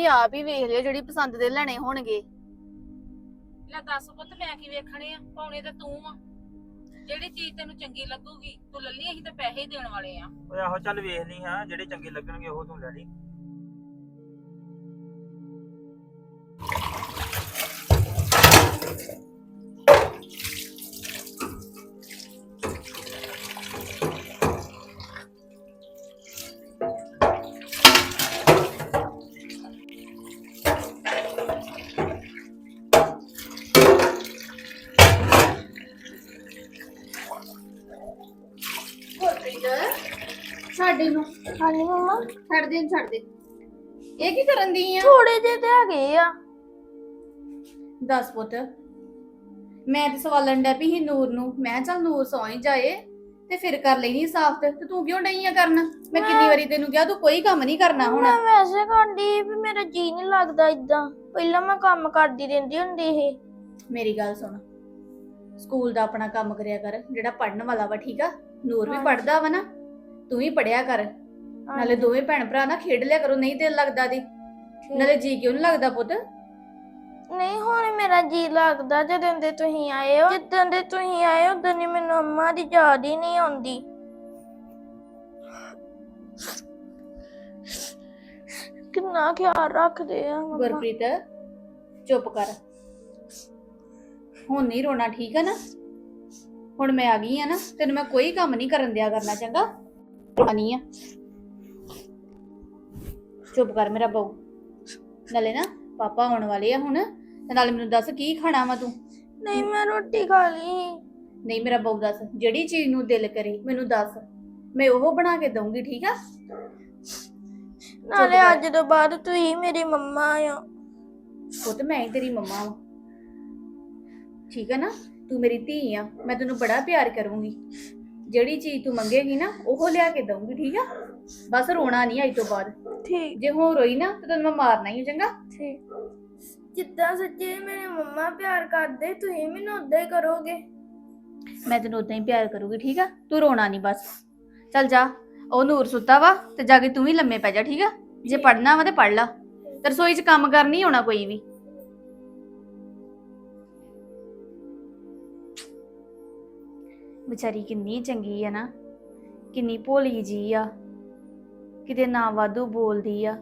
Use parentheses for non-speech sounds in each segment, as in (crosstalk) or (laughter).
ਤੁਸੀਂ ਆਪ ਹੀ ਵੇਖ ਲਿਓ ਜਿਹੜੀ ਪਸੰਦ ਦੇ ਲੈਣੇ ਹੋਣਗੇ। ਲੈ ਦੱਸ ਪੁੱਤ ਮੈਂ ਕੀ ਵੇਖਣੇ ਆ? ਪਾਉਣੇ ਤਾਂ ਤੂੰ ਆ। ਜਿਹੜੀ ਚੀਜ਼ ਤੈਨੂੰ ਚੰਗੀ ਲੱਗੂਗੀ ਤੂੰ ਲੱਲੀ ਅਸੀਂ ਤਾਂ ਪੈਸੇ ਹੀ ਦੇਣ ਵਾਲੇ ਆ। ਓਏ ਆਹੋ ਚੱਲ ਵੇਖ ਲਈ ਹਾਂ ਜਿਹੜੇ ਚੰਗੇ ਲੱਗਣਗੇ ਉਹ ਤੂੰ ਲੈ ਲਈ। ਗੁਰਪ੍ਰੀਤ ਸਾਡੇ ਨੂੰ। ਹਾਂਜੀ ਮਮਾ। ਛੱਡ ਦੇ ਛੱਡ ਦੇ। ਇਹ ਕੀ ਕਰਨ ਦੀ ਆ? ਥੋੜੇ ਜਿਹੇ ਤੇ ਹੈਗੇ ਆ। ਦੱਸ ਪੁੱਤ। ਮੈਂ ਤੇ ਸਵਾਲਣ ਡੈ ਪਈ ਸੀ ਨੂਰ ਨੂੰ। ਮੈਂ ਕਿਹਾ ਚੱਲ ਨੂਰ ਸੌਂ ਹੀ ਜਾਏ ਤੇ ਫਿਰ ਕਰ ਲੈਣੀ ਸਾਫ਼ ਤੇ। ਤੇ ਤੂੰ ਕਿਉਂ ਨਹੀਂ ਆ ਕਰਨ? ਮੈਂ ਕਿੰਨੀ ਵਾਰੀ ਤੈਨੂੰ ਕਿਹਾ ਤੂੰ ਕੋਈ ਕੰਮ ਨਹੀਂ ਕਰਨਾ ਹੁਣ। ਮੈਂ ਵੈਸੇ ਕਰਦੀ ਵੀ ਮੇਰਾ ਜੀ ਨਹੀਂ ਲੱਗਦਾ ਇਦਾਂ ਪਹਿਲਾਂ ਮੈਂ ਕੰਮ ਕਰਦੀ ਰਹਿੰਦੀ ਹੁੰਦੀ ਇਹ ਮੇਰੀ ਗੱਲ ਸੁਣ। ਸਕੂਲ ਦਾ ਆਪਣਾ ਕੰਮ ਕਰਿਆ ਕਰ ਜਿਹੜਾ ਪੜਨ ਵਾਲਾ ਵਾ ਠੀਕ ਆ? ਨੂਰ ਵੀ ਹਾਂਜੀ। ਪੜਦਾ ਵਾ ਨਾ। ਤੂੰ ਵੀ ਪੜਿਆ ਕਰ। ਨਾਲੇ ਦੋਵੇਂ ਭੈਣ ਭਰਾ ਨਾ ਖੇਡ ਲਿਆ ਕਰੋ ਨਹੀਂ ਦਿਲ ਲੱਗਦਾ ਦੀ ਨਾਲੇ ਜੀ ਕਿਉਂ ਨਹੀਂ ਲੱਗਦਾ ਪੁੱਤ? ਨਹੀਂ ਹੁਣ ਮੇਰਾ ਜੀ ਲੱਗਦਾ ਜਦੋਂ ਦੇ ਤੁਸੀਂ ਆਏ ਹੋ। ਜਿੱਦਾਂ ਦੇ ਤੁਸੀਂ ਆਏ ਹੋ ਉਦੋਂ ਦੀ ਮੈਨੂੰ ਅੰਮਾ ਦੀ ਯਾਦ ਹੀ ਨਹੀਂ ਆਉਂਦੀ। ਕਿੰਨਾ ਖਿਆਲ ਰੱਖਦੇ ਆ ਮੰਮਾ ਗੁਰਪ੍ਰੀਤ ਚੁੱਪ ਕਰ। ਹੁਣ ਨਹੀਂ ਰੋਣਾ ਠੀਕ ਆ ਨਾ? ਹੁਣ ਮੈਂ ਆ ਗਈ ਆ ਨਾ ਤੈਨੂੰ ਮੈਂ ਕੋਈ ਕੰਮ ਨਹੀਂ ਕਰਨ ਦਿਆ ਕਰਨਾ ਚੰਗਾ? ਆਣੀ ਆ। ਚੁੱਪ ਕਰ ਮੇਰਾ ਬਹੁ। ਨਾਲੇ ਨਾ ਪਾਪਾ ਆਉਣ ਵਾਲੇ ਆ ਹੁਣ ਤੇ ਨਾਲੇ ਮੈਨੂੰ ਦੱਸ ਕੀ ਖਾਣਾ ਵਾ ਤੂੰ? ਨਹੀਂ ਮੈਂ ਰੋਟੀ ਖਾ ਲਈ। ਨਹੀਂ ਮੇਰਾ ਬਹੁ ਦੱਸ ਜਿਹੜੀ ਚੀਜ਼ ਨੂੰ ਦਿਲ ਕਰੇ ਮੈਨੂੰ ਦੱਸ। ਮੈਂ ਉਹ ਬਣਾ ਕੇ ਦਊਂਗੀ ਠੀਕ ਆ? ਨਾਲੇ। ਅੱਜ ਤੋਂ ਬਾਅਦ ਤੁਸੀਂ ਮੇਰੀ ਮੰਮਾ ਆ। ਪੁੱਤ ਮੈਂ ਹੀ ਤੇਰੀ ਮੰਮਾ ਵਾਂ। ਠੀਕ ਹੈ ਨਾ? ਤੂੰ ਮੇਰੀ ਧੀ ਆ ਮੈਂ ਤੈਨੂੰ ਬੜਾ ਪਿਆਰ ਕਰੂੰਗੀ। ਜਿਹੜੀ ਚੀਜ਼ ਤੂੰ ਮੰਗੇਗੀ ਨਾ ਉਹ ਲਿਆ ਕੇ ਦਊਂਗੀ ਠੀਕ ਆ? ਬਸ ਰੋਣਾ ਨਹੀਂ ਅੱਜ ਤੋਂ ਬਾਅਦ। ਠੀਕ। ਜੇ ਹੋ ਰੋਈ ਨਾ ਤਾਂ ਤੈਨੂੰ ਮੈਂ ਮਾਰਨਾ ਹੀ ਆ, ਚੰਗਾ? ਠੀਕ। ਜਿੱਦਾਂ ਸੱਚੇ ਮੇਰੇ ਮੰਮਾ ਪਿਆਰ ਕਰਦੇ ਤੁਸੀਂ ਮੈਨੂੰ ਉਦਾਂ ਹੀ ਕਰੋਗੇ। ਮੈਂ ਤੈਨੂੰ ਉਦਾਂ ਹੀ ਪਿਆਰ ਕਰੂੰਗੀ ਠੀਕ ਆ? ਤੂੰ ਰੋਣਾ ਨਹੀਂ ਬਸ। ਚੱਲ ਜਾ ਉਹ ਨੂਰ ਸੁੱਤਾ ਵਾ ਤੇ ਜਾ ਕੇ ਤੂੰ ਵੀ ਲੰਮੇ ਪੈ ਜਾ ਠੀਕ ਆ? ਜੇ ਪੜਨਾ ਵਾ ਤੇ ਪੜ ਲਾ। ਤੇ ਰਸੋਈ 'ਚ ਕੰਮ ਕਰ ਨਹੀਂ ਹੋਣਾ ਕੋਈ ਵੀ। ਵਿਚਾਰੀ ਕਿੰਨੀ ਚੰਗੀ ਆ ਨਾ, ਕਿੰਨੀ ਭੋਲੀ ਜੀ ਆ, ਕਿਤੇ ਨਾ ਵਾਧੂ ਬੋਲਦੀ ਆ।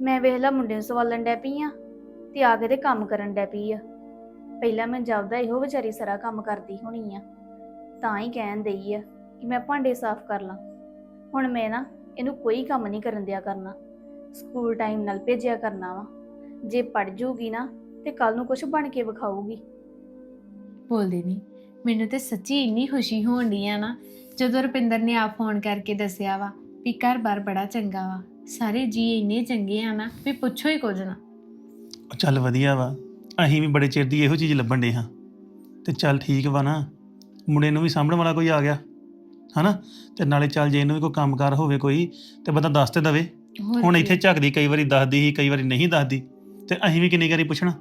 ਮੈਂ ਵੇਖਲਾ ਮੁੰਡੇ ਨੂੰ ਸਵਾਲਣ ਡੈ ਪਈ ਆ ਤੇ ਆ ਕੇ ਤੇ ਕੰਮ ਕਰਨ ਡੈ ਪਈ ਆ। ਪਹਿਲਾਂ ਮੈਂ ਜਾਪਦਾ ਇਹੋ ਵਿਚਾਰੀ ਸਾਰਾ ਕੰਮ ਕਰਦੀ ਹੋਣੀ ਆ, ਤਾਂ ਹੀ ਕਹਿਣ ਦਈ ਆ ਕਿ ਮੈਂ ਭਾਂਡੇ ਸਾਫ਼ ਕਰ ਲਾਂ। ਹੁਣ ਮੈਂ ਨਾ ਇਹਨੂੰ ਕੋਈ ਕੰਮ ਨਹੀਂ ਕਰਨ ਦਿਆ ਕਰਨਾ, ਸਕੂਲ ਟਾਈਮ ਨਾਲ ਭੇਜਿਆ ਕਰਨਾ ਵਾ। ਜੇ ਪੜ ਜੂਗੀ ਨਾ ਤੇ ਕੱਲ ਨੂੰ ਕੁਝ ਬਣ ਕੇ ਵਿਖਾਊਗੀ। ਬੋਲਦੀ ਨਹੀਂ ਮੈਨੂੰ ਤੇ ਸੱਚੀ ਇੰਨੀ ਖੁਸ਼ੀ ਹੋਣ ਡਈ ਆ ਨਾ ਜਦੋਂ ਰੁਪਿੰਦਰ ਨੇ ਆਪ ਫੋਨ ਕਰਕੇ ਦੱਸਿਆ ਵਾ ਵੀ ਘਰ-ਬਾਰ ਬੜਾ ਚੰਗਾ ਵਾ। ਸਾਰੇ ਜੀ ਇੰਨੇ ਚੰਗੇ ਆ ਨਾ ਵੀ ਪੁੱਛੋ ਹੀ ਕੁਝ ਨਾ। ਉਹ ਚੱਲ ਵਧੀਆ ਵਾ ਅਸੀਂ ਵੀ ਬੜੇ ਚਿਰ ਦੀ ਇਹੋ ਚੀਜ਼ ਲੱਭਣ ਦੇ ਹਾਂ। ਤੇ ਚੱਲ ਠੀਕ ਵਾ ਨਾ ਮੁੰਡੇ ਨੂੰ ਵੀ ਸਾਂਭਣ ਵਾਲਾ ਕੋਈ ਆ ਗਿਆ ਹਨਾ? ਤੇ ਨਾਲੇ ਚੱਲ ਜੇ ਇਹਨੂੰ ਵੀ ਕੋਈ ਕੰਮਕਾਰ ਹੋਵੇ ਕੋਈ ਤੇ ਬੰਦਾ ਦੱਸ ਤੇ ਦਵੇ। ਹੋਰ ਹੁਣ ਕੀ। ਇੱਥੇ ਝੱਕਦੀ ਕਈ ਵਾਰੀ ਦੱਸਦੀ ਸੀ ਕਈ ਵਾਰੀ ਨਹੀਂ ਦੱਸਦੀ ਤੇ ਅਸੀਂ ਵੀ ਕਿੰਨੀ ਵਾਰੀ ਪੁੱਛਣਾ।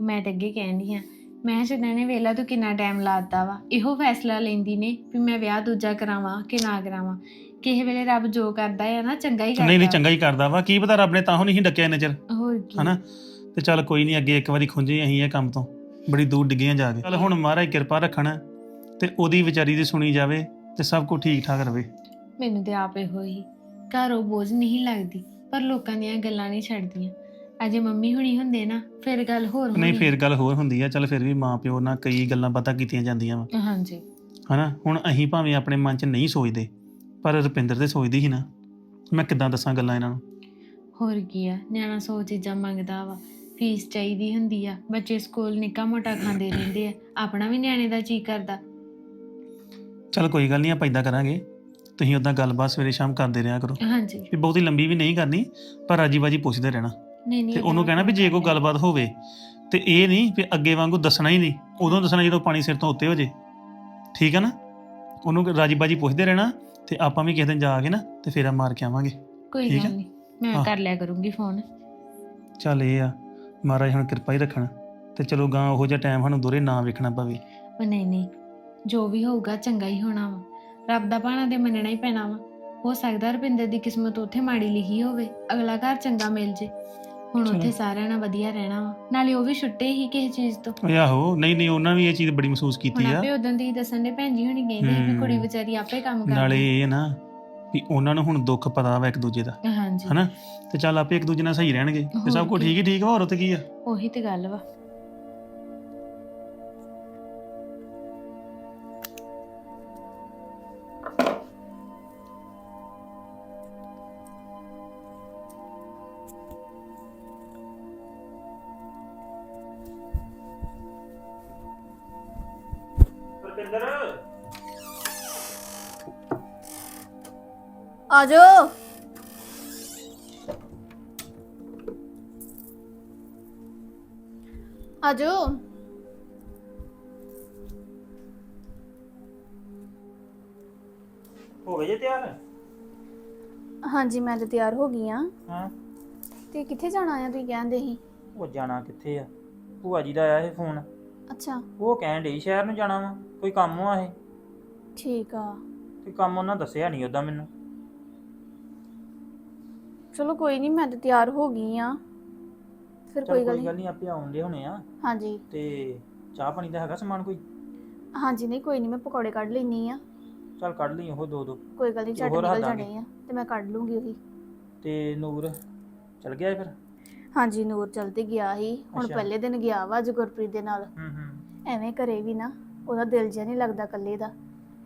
ਮੈਂ ਤਾਂ ਅੱਗੇ ਕਹਿੰਦੀ ਆ ਮੈਂ ਜਦੋਂ ਨੇ ਵੇਲਾ ਤੂੰ ਕਿੰਨਾ ਟਾਈਮ ਲਾਤਾ ਵਾ ਇਹੋ ਫੈਸਲਾ ਲੈਂਦੀ ਨੇ ਵੀ ਮੈਂ ਵਿਆਹ ਦੂਜਾ ਕਰਾਵਾਂ ਕਿ ਨਾ ਕਰਾਵਾਂ। ਕਿਸੇ ਵੇਲੇ ਰੱਬ ਜੋ ਕਰਦਾ ਹੈ ਨਾ ਚੰਗਾ ਹੀ ਕਰਦਾ ਨਹੀਂ ਨਹੀਂ ਚੰਗਾ ਹੀ ਕਰਦਾ ਵਾ। ਕੀ ਪਤਾ ਰੱਬ ਨੇ ਤਾਂ ਨਹੀਂ ਡੱਕਿਆ ਇੰਨੇ ਚਿਰ ਹੋਰ ਕੀ। ਹਨਾ? ਤੇ ਚੱਲ ਕੋਈ ਨਹੀਂ ਅੱਗੇ ਇੱਕ ਵਾਰੀ ਖੁੰਝੇ ਅਸੀਂ ਇਹ ਕੰਮ ਤੋਂ। ਬੜੀ ਦੂਰ ਡਿੱਗੀਆਂ ਜਾ ਕੇ। ਚੱਲ ਹੁਣ ਮਹਾਰਾਜ ਕਿਰਪਾ ਰੱਖਣ ਤੇ ਉਹਦੀ ਵਿਚਾਰੀ ਦੀ ਸੁਣੀ ਜਾਵੇ ਤੇ ਸਭ ਕੁਝ ਠੀਕ ਠਾਕ ਰਵੇ। ਮੈਨੂੰ ਤੇ ਆਪੇ ਹੋਈ ਘਰੋਂ ਬੋਝ ਨਹੀਂ ਲੱਗਦੀ ਪਰ ਲੋਕਾਂ ਦੀਆਂ ਗੱਲਾਂ ਨਹੀਂ ਛੱਡਦੀਆਂ। ਅਜੇ ਮੰਮੀ ਹੁਣੀ ਹੁੰਦੇ ਨਾ ਫਿਰ ਗੱਲ ਹੋਰ ਨਹੀਂ ਹੋਣੀ। ਫੇਰ ਗੱਲ ਹੋਰ ਹੁੰਦੀ ਆ। ਚੱਲ ਫਿਰ ਵੀ ਮਾਂ ਪਿਓ ਨਾਲ ਕਈ ਗੱਲਾਂ ਪਤਾ ਕੀਤੀਆਂ ਜਾਂਦੀਆਂ ਵਾ। ਹਾਂਜੀ। ਹਨਾ? ਹੁਣ ਅਸੀਂ ਭਾਵੇਂ ਆਪਣੇ ਮਨ 'ਚ ਨਹੀਂ ਸੋਚਦੇ ਪਰ ਰੁਪਿੰਦਰ ਤੇ ਸੋਚਦੀ ਸੀ ਨਾ। ਮੈਂ ਕਿੱਦਾਂ ਦੱਸਾਂ ਗੱਲਾਂ ਇਹਨਾਂ ਨੂੰ? ਹੋਰ ਕੀ ਆ ਨਿਆਣਾ ਸੌ ਚੀਜ਼ਾਂ ਮੰਗਦਾ ਵਾ। ਫੀਸ ਚਾਹੀਦੀ ਹੁੰਦੀ ਆ ਬੱਚੇ ਸਕੂਲ ਨਿੱਕਾ ਮੋਟਾ ਖਾਂਦੇ ਰਹਿੰਦੇ ਆ। ਆਪਣਾ ਵੀ ਨਿਆਣੇ ਦਾ ਜੀ ਕਰਦਾ। ਚੱਲ ਕੋਈ ਗੱਲ ਨਹੀਂ ਆਪਾਂ ਇਦਾਂ ਕਰਾਂਗੇ। ਤੁਸੀਂ ਉਦਾਂ ਗੱਲਬਾਤ ਸਵੇਰੇ ਸ਼ਾਮ ਕਰਦੇ ਰਿਹਾ ਕਰੋ। ਹਾਂਜੀ। ਵੀ ਬਹੁਤੀ ਲੰਬੀ ਵੀ ਨਹੀਂ ਕਰਨੀ ਪਰ ਰਾਜੀ ਬਾਜੀ ਪੁੱਛਦੇ ਰਹਿਣਾ। ਨਹੀਂ ਨਹੀਂ ਤੇ ਉਹਨੂੰ ਕਹਿਣਾ ਵੀ ਜੇ ਕੋਈ ਗੱਲਬਾਤ ਹੋਵੇ ਤੇ ਇਹ ਨਹੀਂ ਵੀ ਅੱਗੇ ਵਾਂਗੂ ਦੱਸਣਾ ਹੀ ਨਹੀਂ। ਉਦੋਂ ਦੱਸਣਾ ਜਦੋਂ ਪਾਣੀ ਸਿਰ ਤੋਂ ਉੱਤੇ ਹੋ ਜੇ। ਠੀਕ ਹੈ ਨਾ? ਉਹਨੂੰ ਰਾਜੀ ਬਾਜੀ ਪੁੱਛਦੇ ਰਹਿਣਾ ਤੇ ਆਪਾਂ ਵੀ ਕਿਸੇ ਦਿਨ ਜਾ ਕੇ ਨਾ ਤੇ ਫੇਰਾ ਮਾਰ ਕੇ ਆਵਾਂਗੇ। ਕੋਈ ਠੀਕ ਗੱਲ ਆ? ਨਹੀਂ। ਮੈਂ ਹਾਂ। ਕਰ ਲਿਆ ਕਰੂੰਗੀ ਫੋਨ। ਚੱਲ ਇਹ ਆ। ਮਹਾਰਾਜ ਹੁਣ ਕਿਰਪਾ ਹੀ ਰੱਖਣ। ਤੇ ਚਲੋ ਗਾਂ ਉਹੋ ਜਿਹਾ ਟਾਈਮ ਸਾਨੂੰ ਦੋਰੇ ਨਾ ਵੇਖਣਾ ਪਵੇ। ਉਹ ਨਹੀਂ ਨਹੀਂ। ਜੋ ਵੀ ਹੋਊਗਾ ਚੰਗਾ ਹੀ ਹੋਣਾ ਵਾ। ਰੱਬ ਦਾ ਭਾਣਾ ਤੇ ਮੰਨਣਾ ਹੀ ਪੈਣਾ ਵਾ। ਹੋ ਸਕਦਾ ਰੁਪਿੰਦਰ ਦੀ ਕਿਸਮਤ ਉੱਥੇ ਮਾੜੀ ਲਿਖੀ ਹੋਵੇ। ਅਗਲਾ ਘਰ ਚੰਗਾ ਮਿਲ ਜੇ। ਹੁਣ ਚਲੋ। ਉੱਥੇ ਸਾਰਿਆਂ ਨਾਲ ਵਧੀਆ ਰਹਿਣਾ ਵਾ। ਨਾਲੇ ਉਹ ਵੀ ਛੁੱਟੇ ਹੀ ਕਿਸੇ ਚੀਜ਼ ਤੋਂ। ਓਏ ਆਹੋ ਨਹੀਂ ਨਹੀਂ ਉਹਨਾਂ ਵੀ ਇਹ ਚੀਜ਼ ਬੜੀ ਮਹਿਸੂਸ ਕੀਤੀ ਆ। ਆਪੇ ਉਦੋਂ ਦੀ ਦੱਸਣ ਦੇ ਭੈਣ ਜੀ ਹੁਣੀ ਕਹਿੰਦੇ ਸੀ ਵੀ। ਕੁੜੀ ਵਿਚਾਰੀ ਆਪੇ ਕੰਮ ਕਰਦੀ। ਨਾਲੇ ਇਹ ਨਾ ਵੀ ਉਹਨਾਂ ਨੂੰ ਹੁਣ ਦੁੱਖ ਪਤਾ ਵਾ ਇੱਕ ਦੂਜੇ ਦਾ। ਹਾਂਜੀ। ਹਨਾ? ਤੇ ਚੱਲ ਆਪੇ ਇੱਕ ਦੂਜੇ ਨਾਲ ਸਹੀ ਰਹਿਣਗੇ। ਤੇ ਸਭ ਹੋਰ ਕੁਝ ਕੀ। ਠੀਕ ਹੀ ਠੀਕ ਵਾ ਹੋਰ ਉੱਥੇ ਕੀ ਆ? ਉਹੀ ਤੇ ਗੱਲ ਵਾ। ਰੁਪਿੰਦਰ। ਆਜੋ ਆਜੋ ਹੋ ਗਏ ਜੇ ਤਿਆਰ? ਹਾਂਜੀ ਮੈਂ ਤਾਂ ਤਿਆਰ ਹੋ ਗਈ ਆ। ਹਾਂ। ਤੇ ਕਿੱਥੇ ਜਾਣਾ ਆ ਤੁਸੀਂ ਕਹਿੰਦੇ ਸੀ? ਉਹ ਜਾਣਾ ਕਿੱਥੇ ਆ? ਭੂਆ ਜੀ ਦਾ ਆਇਆ ਇਹ ਫੋਨ। ਅੱਛਾ। ਉਹ ਕਹਿਣ ਡਈ ਸ਼ਹਿਰ ਨੂੰ ਜਾਣਾ ਵਾ ਕੋਈ ਕੰਮ ਆ ਇਹ? ਠੀਕ ਆ। ਤੇ ਕੰਮ ਉਹਨਾਂ ਦੱਸਿਆ ਨਹੀਂ ਉਦਾਂ ਮੈਨੂੰ। ਚਲੋ ਕੋਈ ਨਹੀਂ ਮੈਂ ਤਾਂ ਤਿਆਰ ਹੋ ਗਈ ਆ। ਫਿਰ ਚੱਲ ਕੋਈ ਗੱਲ ਨਹੀਂ ਨਹੀਂ ਆਪੇ ਆਉਂਦੇ ਹੋਣੇ ਆ। ਹਾਂਜੀ। ਤੇ ਚਾਹ ਪਾਣੀ ਦਾ ਹੈਗਾ ਸਮਾਨ ਕੋਈ? ਹਾਂਜੀ ਨਹੀਂ ਕੋਈ ਨਹੀਂ ਮੈਂ ਪਕੌੜੇ ਕੱਢ ਲੈਣੀ ਆ। ਚੱਲ ਕੱਢ ਲਈ ਉਹ ਦੋ ਦੋ ਕੋਈ ਗੱਲ ਨਹੀਂ ਝੱਟ ਹੋਰ ਨਿਕਲ ਹੱਥ ਦਾਂਗੇ। ਜਾਣੇ ਆ ਤੇ ਮੈਂ ਕੱਢ ਲੂੰਗੀ ਉਹੀ ਤੇ ਨੂਰ ਚਲ ਗਿਆ ਇਹ ਫਿਰ? ਹਾਂਜੀ ਨੂਰ ਚਲ ਤੇ ਗਿਆ ਸੀ। ਹੁਣ ਅੱਛਾ। ਪਹਿਲੇ ਦਿਨ ਗਿਆ ਵਾ ਅੱਜ ਗੁਰਪ੍ਰੀਤ ਦੇ ਨਾਲ। ਹੂੰ ਹੂੰ। ਐਵੇਂ ਘਰੇ ਵੀ ਨਾ ਉਹਦਾ ਦਿਲ ਜਿਹਾ ਨਹੀਂ ਲੱਗਦਾ ਇਕੱਲੇ ਦਾ।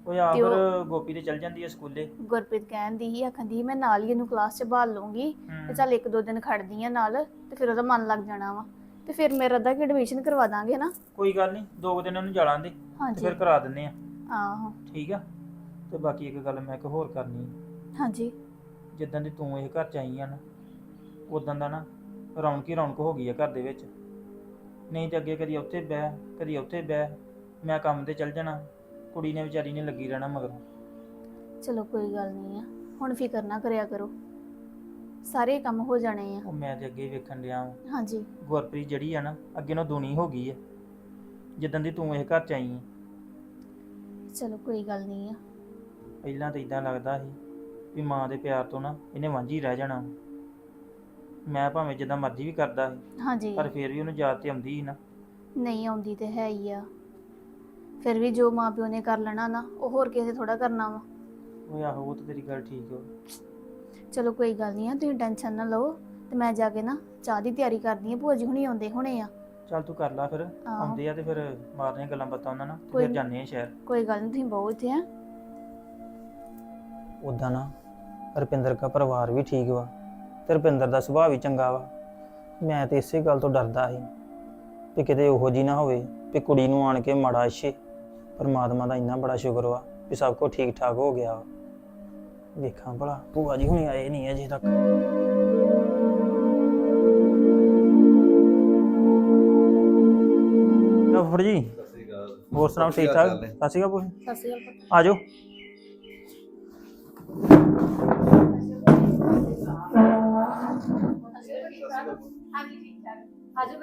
ਉਹ ਆ ਤੇ ਉਹ- ਫਿਰ ਗੋਪੀ ਤੇ ਚਲ ਜਾਂਦੀ ਹੈ ਸਕੂਲੇ। ਗੁਰਪ੍ਰੀਤ ਕਹਿੰਦੀ ਸੀ ਆਖੰਦੀ ਸੀ ਮੈਂ ਨਾਲ ਹੀ ਇਹਨੂੰ ਕਲਾਸ 'ਚ ਭਾਲ ਲੂੰਗੀ ਤੇ ਹੂੰ। ਚੱਲ ਇੱਕ ਦੋ ਦਿਨ ਖੜਦੀ ਆ ਨਾਲ ਤੇ ਫਿਰ ਉਹਦਾ ਮਨ ਲੱਗ ਜਾਣਾ ਵਾ। ਤੇ ਫਿਰ ਮੇਰਾ ਅੱਧਾ ਕਿ ਐਡਮਿਸ਼ਨ ਕਰਵਾ ਦਾਂਗੇ ਨਾ ਕੋਈ ਗੱਲ ਨਹੀਂ ਦੋ ਕੁ ਦਿਨ ਉਹਨੂੰ ਜਾਲਾਂ ਦੇ ਤੇ ਹਾਂਜੀ। ਫਿਰ ਕਰਾ ਦਿੰਨੇ ਆ। ਆਹੋ। ਠੀਕ ਆ? ਤੇ ਬਾਕੀ ਇੱਕ ਗੱਲ ਮੈਂ ਇੱਕ ਹੋਰ ਕਰਨੀ। ਹਾਂਜੀ। ਜਿੱਦਾਂ ਦੀ ਤੂੰ ਇਹ ਘਰ ਚ ਆਈ ਆ ਨਾ ਉਦਾਂ ਦਾ ਨਾ ਰੌਣਕ ਹੀ ਰੌਣਕ ਹੋ ਗਈ ਆ ਘਰ ਦੇ ਵਿੱਚ। ਨਹੀਂ ਤੇ ਅੱਗੇ ਕਦੀ ਉੱਥੇ ਬਹਿ ਕਦੀ ਉੱਥੇ ਬਹਿ ਮੈਂ ਕੰਮ ਤੇ ਚੱਲ ਜਾਣਾ ਕੁੜੀ ਨੇ ਵਿਚਾਰੀ ਨੇ ਲੱਗੀ ਰਹਿਣਾ ਮਗਰ। ਚਲੋ ਕੋਈ ਗੱਲ ਨਹੀਂ ਆ ਹੁਣ ਫਿਕਰ ਨਾ ਕਰਿਆ ਕਰੋ। ਸਾਰੇ ਕੰਮ ਹੋ ਜਾਣੇ ਆ। ਉਹ ਮੈਂ ਤੇ ਅੱਗੇ ਹੀ ਵੇਖਣ ਡਿਆ ਵਾਂ। ਹਾਂਜੀ। ਗੁਰਪ੍ਰੀਤ ਜਿਹੜੀ ਆ ਨਾ ਅੱਗੇ ਨੂੰ ਦੁਨੀ ਹੋ ਗਈ ਆ। ਜਿੱਦਾਂ ਦੀ ਤੂੰ ਇਹ ਘਰ ਚ ਆਈ ਆ। ਚਲੋ ਕੋਈ ਗੱਲ ਨਹੀਂ ਆ। ਪਹਿਲਾਂ ਤਾਂ ਇਦਾਂ ਲੱਗਦਾ ਸੀ ਵੀ ਮਾਂ ਦੇ ਪਿਆਰ ਤੋਂ ਨਾ ਇਹਨੇ ਵਾਂਝੀ ਰਹਿ ਜਾਣਾ। ਮੈਂ ਭਾਵੇਂ ਜਿੱਦਾਂ ਮਰਜ਼ੀ ਵੀ ਕਰਦਾ ਸੀ ਹਾਂਜੀ। ਪਰ ਫਿਰ ਵੀ ਉਹਨੂੰ ਯਾਦ ਤੇ ਆਉਂਦੀ ਸੀ ਨਾ। ਨਹੀਂ ਆਉਂਦੀ ਤੇ ਹੈ ਹੀ ਆ। ਫਿਰ ਵੀ ਜੋ ਮਾਂ ਪਿਓ ਨੇ ਕਰ ਲੈਣਾ ਨਾ ਉਹ ਹੋਰ ਕਿਸੇ ਥੋੜਾ ਕਰਨਾ ਵਾ। ਉਹ ਆਹੋ ਉਹ ਤਾਂ ਤੇਰੀ ਗੱਲ ਠੀਕ ਹੋ ਚਲੋ ਕੋਈ ਗੱਲ ਨਹੀਂ ਆ ਤੁਸੀਂ ਟੈਨਸ਼ਨ ਨਾ ਲਓ। ਤੇ ਮੈਂ ਜਾ ਕੇ ਨਾ ਚਾਹ ਦੀ ਤਿਆਰੀ ਕਰਦੀ ਆ ਭੂਆ ਜੀ ਹੁਣੀ ਆਉਂਦੇ ਹੋਣੇ ਆ। ਚੱਲ ਤੂੰ ਕਰ ਲੈ ਫਿਰ ਆਹੋ। ਆਉਂਦੇ ਆ ਤੇ ਫਿਰ ਮਾਰਦੇ ਆ ਗੱਲਾਂ ਬਾਤਾਂ ਉਹਨਾਂ ਨਾਲ ਤੇ ਕੋਈ ਫਿਰ ਨੀ। ਜਾਂਦੇ ਆ ਸ਼ਹਿਰ। ਕੋਈ ਗੱਲ ਨਹੀਂ ਤੁਸੀਂ ਬਹੁਤ ਇੱਥੇ ਆ। ਉਦਾਂ ਨਾ ਰੁਪਿੰਦਰ ਦਾ ਪਰਿਵਾਰ ਵੀ ਠੀਕ ਵਾ। ਤੇ ਰੁਪਿੰਦਰ ਦਾ ਸੁਭਾਅ ਵੀ ਚੰਗਾ ਵਾ। ਮੈਂ ਤੇ ਇਸੇ ਗੱਲ ਤੋਂ ਡਰਦਾ ਸੀ ਕਿ ਕਿਤੇ ਉਹੋ ਜੀ ਨਾ ਹੋਵੇ ਕਿ ਕੁੜੀ ਨੂੰ ਆਣ ਕੇ ਮਾੜਾ ਅੱਛੇ ਪਰਮਾਤਮਾ ਦਾ ਇੰਨਾ ਬੜਾ ਸ਼ੁਕਰ ਵਾ ਕਿ ਸਭ ਕੁਝ ਠੀਕ ਠਾਕ ਹੋ ਗਿਆ ਵਾ। ਵੇਖਾਂ ਭਲਾ ਭੂਆ ਜੀ ਹੁਣੇ ਆਏ ਨਹੀਂ ਅਜੇ ਤੱਕ। ਫੁੱਫੜ ਜੀ ਹੋਰ ਸੁਣਾਓ ਠੀਕ ਠਾਕ? ਸਤਿ ਸ਼੍ਰੀ ਅਕਾਲ। ਸਤਿ ਸ਼੍ਰੀ ਅਕਾਲ ਆ ਜਾਓ।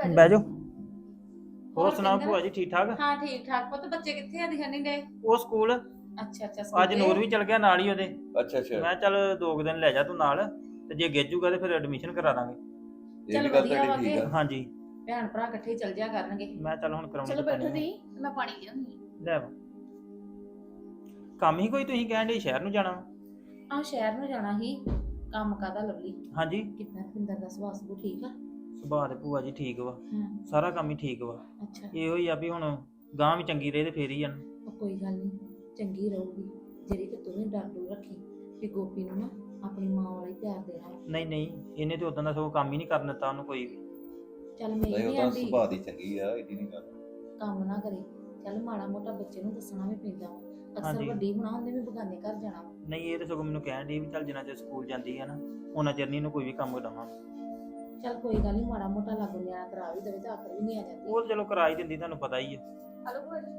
ਬਹਿ ਜਾਓ। ਹੋਰ ਸੁਣਾਓ ਭੂਆ ਜੀ ਠੀਕ ਠਾਕ? ਹਾਂ ਠੀਕ ਠਾਕ। ਪੁੱਤ ਬੱਚੇ ਕਿੱਥੇ ਆ? ਦਿਖਣ ਨਹੀਂ ਡੇ ਉਹ ਸਕੂਲ। ਅੱਛਾ ਅੱਛਾ ਅੱਜ ਨੂਰ ਵੀ ਚਲ ਗਿਆ ਨਾਲ ਹੀ ਉਹਦੇ। ਅੱਛਾ ਅੱਛਾ। ਮੈਂ ਚੱਲ ਦੋ ਕੁ ਦਿਨ ਲੈ ਜਾ ਤੂੰ ਨਾਲ ਤੇ ਜੇ ਗਿੱਜੂਗਾ ਤੇ ਫਿਰ ਐਡਮਿਸ਼ਨ ਕਰਾ ਦਾਂਗੇ। ਇਹ ਵੀ ਚੱਲ ਵਧੀਆ ਵਾ ਆ। ਹਾਂਜੀ। ਭੈਣ ਭਰਾ ਇਕੱਠੇ ਚੱਲ ਜਾ ਕਰਨਗੇ। ਮੈਂ ਚੱਲ ਹੁਣ ਕਰਾਉਣੀ ਚਲੋ ਬੈਠੋ ਆ। ਤੁਸੀਂ ਮੈਂ ਪਾਣੀ ਲਿਆਉਂਦੀ ਲੈ ਆਵਾ ਕੰਮ ਹੀ ਕੋਈ ਤੁਸੀਂ ਕਹਿਣ ਦੇ ਸ਼ਹਿਰ ਨੂੰ ਜਾਣਾ ਵਾ? ਆਹ ਸ਼ਹਿਰ ਨੂੰ ਜਾਣਾ ਸੀ। ਕੰਮ ਕਾਦਾ ਲਵਲੀ? ਹਾਂਜੀ। ਕਿੰਨਾ ਪਿੰਦਰ ਦਾ ਸੁਭਾਅ ਸੁਭੂ ਠੀਕ ਆ? ਸੁਭਾਅ ਤੇ ਭੂਆ ਜੀ ਠੀਕ ਵਾ। ਹਾਂ। ਸਾਰਾ ਕੰਮ ਹੀ ਠੀਕ ਵਾ। ਅੱਛਾ। ਇਹੋ ਹੀ ਆ ਵੀ ਹੁਣ ਗਾਂ ਵੀ ਚੰਗੀ ਰਹੇ ਤੇ ਫੇਰ ਹੀ ਆ। ਨਾ। ਉਹ ਕੋਈ ਗੱਲ ਨਹੀਂ ਚੰਗੀ ਰਹੂਗੀ। ਜਿਹੜੀ ਕਿ ਤੂੰ ਵੀ ਡਰ ਡਰ ਰੱਖੀ ਵੀ ਗੋਪੀ ਨੂੰ ਨਾ ਆਪਣੀ ਮਾਂ ਵਾਲਾ ਹੀ ਪਿਆਰ ਦੇਣਾ ਨਹੀਂ ਨਹੀਂ ਇਹਨੇ ਤੇ ਉਦਾਂ ਦਾ ਸਗੋਂ ਕੰਮ ਹੀ ਨਹੀਂ ਕਰਨ ਦਿੱਤਾ ਉਹਨੂੰ ਕੋਈ ਵੀ। ਚੱਲ ਮੈਂ ਨਹੀਂ ਨਹੀਂ ਉਹਦਾ ਆਂਦੀ ਸੁਭਾਅ ਦੀ ਚੰਗੀ ਆ ਇਹਦੀ ਨਹੀਂ ਗੱਲ। ਕੰਮ ਨਾ ਕਰੇ। ਚੱਲ ਮਾੜਾ ਮੋਟਾ ਬੱਚੇ ਨੂੰ ਦੱਸਣਾ ਵੀ ਪੈਂਦਾ ਵਾ। ਅਕਸਰ ਹਾਂਜੀ। ਵੱਡੀ ਹੋਣਾ ਉਹਨੇ ਵੀ ਬਗਾਨੇ ਘਰ ਜਾਣਾ ਵਾ। ਨਹੀਂ ਇਹ ਤੇ ਸਗੋਂ ਮੈਨੂੰ ਕਹਿਣ ਦੀ ਵੀ ਚੱਲ ਜਿੰਨਾ ਚਿਰ ਸਕੂਲ ਜਾਂਦੀ ਹੈ ਨਾ ਉਹਨਾਂ ਚਿਰ ਨਹੀਂ ਇਹਨੂੰ ਕੋਈ ਵੀ ਕੰਮ ਕਰਾਵਾਂ ਚੱਲ ਕੋਈ ਗੱਲ ਨਹੀਂ ਮਾੜਾ ਮੋਟਾ ਲਾਗੂ ਨਿਆਣਾ ਕਰਾ ਵੀ ਦੇਵੇ ਤਾਂ ਆਖਰ ਵੀ ਨਹੀਂ ਆ ਜਾਂਦੀ। ਉਹ ਤਾਂ ਚਲੋ ਕਰਾ ਹੀ ਦਿੰਦੀ ਤੁਹਾਨੂੰ ਪਤਾ ਹੀ ਹੈ ਹਲੋ ਭੂਆ ਜੀ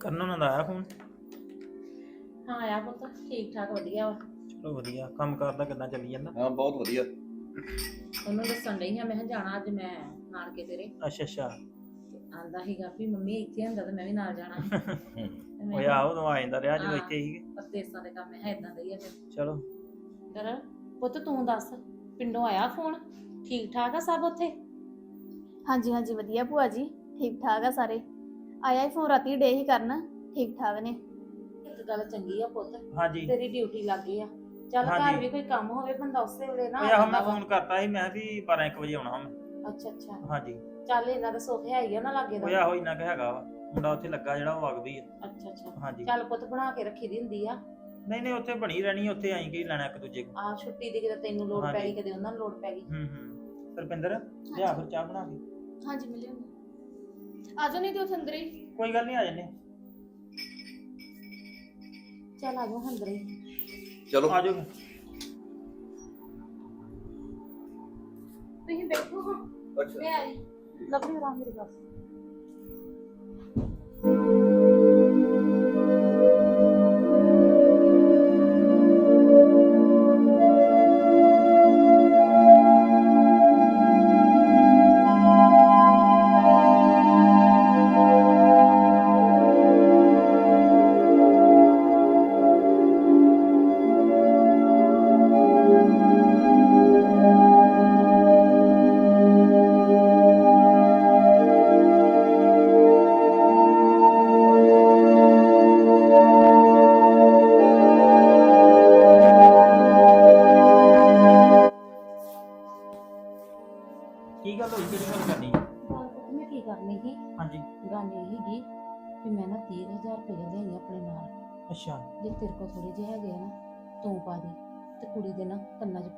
ਕਰਨ ਉਹਨਾਂ ਦਾ ਆਇਆ ਫੋਨ? ਹਾਂ ਆਇਆ ਪੁੱਤ? ਠੀਕ ਠਾਕ ਵਧੀਆ ਵਾ। ਚਲੋ ਵਧੀਆ। ਕੰਮ ਕਰਦਾ ਕਿੱਦਾਂ ਚੱਲੀ ਜਾਂਦਾ? ਹਾਂ ਬਹੁਤ ਵਧੀਆ। ਉਹਨੂੰ ਦੱਸਣ ਡਈ ਆ ਮੈਂ ਕਿਹਾ ਜਾਣਾ ਅੱਜ ਮੈਂ ਨਾਨਕੇ ਤੇਰੇ। ਅੱਛਾ ਅੱਛਾ। ਤੇ ਆਂਦਾ ਸੀਗਾ ਵੀ ਮੰਮੀ ਇੱਥੇ ਹੁੰਦਾ ਤਾਂ ਮੈਂ ਵੀ ਨਾਲ ਜਾਣਾ। ਤੇ ਮੈਂ ਓਏ ਆਹੋ ਉਦੋਂ ਆ ਜਾਂਦਾ ਰਿਹਾ ਜਦੋਂ ਹਾਂ। ਇੱਥੇ ਸੀਗੇ। ਪਰਦੇਸਾਂ ਦੇ ਕੰਮ ਹੈ ਇਦਾਂ ਦਾ ਹੀ ਆ ਫਿਰ। ਚਲੋ। ਕਰ ਪੁੱਤ ਤੂੰ ਦੱਸ ਪਿੰਡੋਂ ਆਇਆ ਫੋਨ? ਠੀਕ ਠਾਕ ਆ ਸਭ ਉੱਥੇ? ਹਾਂਜੀ ਹਾਂਜੀ ਵਧੀਆ ਭੂਆ ਜੀ। ਠੀਕ ਠਾਕ ਆ ਸਾਰੇ। ਆਇਆ ਹੀ ਫੋਨ ਰਾਤੀ ਡੇ ਹੀ ਕਰਨ। ਠੀਕ ਠਾਕ ਨੇ। ਗੱਲ ਚੰਗੀ ਆ ਪੁੱਤ। ਹਾਂਜੀ। ਤੇਰੀ ਡਿਊਟੀ ਲੱਗ ਗਈ ਆ। ਚੱਲ ਘਰ। ਵੀ ਕੋਈ ਕੰਮ ਹੋਵੇ ਬੰਦਾ ਉਸੇ ਵੇਲੇ ਨਾ ਆ ਜਾਂਦਾ ਮੈਂ ਵਾ। ਫੋਨ ਕਰਤਾ ਸੀ ਮੈਂ ਵੀ 12 1 ਵਜੇ ਆਉਣਾ ਮੈਂ ਅੱਛਾ ਅੱਛਾ। ਹਾਂਜੀ। ਚੱਲ ਇਹਨਾਂ ਦਾ ਸੁੱਖ ਹੈ ਹੀ ਆ ਨਾ ਲਾਗੇ ਓਏ ਦਾ ਆਹੋ ਇੰਨਾ ਕੁ ਹੈਗਾ ਵਾ। ਮੁੰਡਾ ਉੱਥੇ ਲੱਗਾ ਜਿਹੜਾ ਉਹ ਵਗ ਵੀ ਆ। ਅੱਛਾ ਅੱਛਾ। ਹਾਂਜੀ। ਚੱਲ ਪੁੱਤ ਬਣਾ ਕੇ ਰੱਖੀ ਦੀ ਹੁੰਦੀ ਆ। ਨਹੀਂ ਨਹੀਂ ਉੱਥੇ ਬਣੀ ਰਹਿਣੀ ਉੱਥੇ ਆਈ ਕਿ ਲੈਣਾ ਇੱਕ ਦੂਜੇ ਕੋ ਆ ਛੁੱਟੀ ਦੀ ਕਿਤੇ ਤੈਨੂੰ ਲੋੜ ਪੈ ਹਾਂਜੀ। ਗਈ ਕਦੇ ਉਹਨਾਂ ਨੂੰ ਲੋੜ ਪੈ ਗਈ। ਹੂੰ ਹੂੰ। ਰੁਪਿੰਦਰ ਲਿਆ ਫਿਰ ਚਾਹ ਬਣਾ ਕੇ। ਹਾਂਜੀ ਮਿਲਿਓ ਆ ਜਾਓ ਨਹੀਂ ਤੇ ਉੱਥੇ ਅੰਦਰ ਹੀ। ਕੋਈ ਗੱਲ ਨਹੀਂ ਆ ਜੰਨੇ ਚੱਲ ਆ ਜਾਓ ਅੰਦਰ। ਹੀ ਚਲੋ। ਆ ਜਾਓ। ਤੁਸੀਂ ਬੈਠੋ ਹਾਂ। ਅੱਛਾ। ਮੈਂ ਆਈ ਲੱਭੀ ਰਾਂ ਮੇਰੀ ਗੱਲ ਕੀ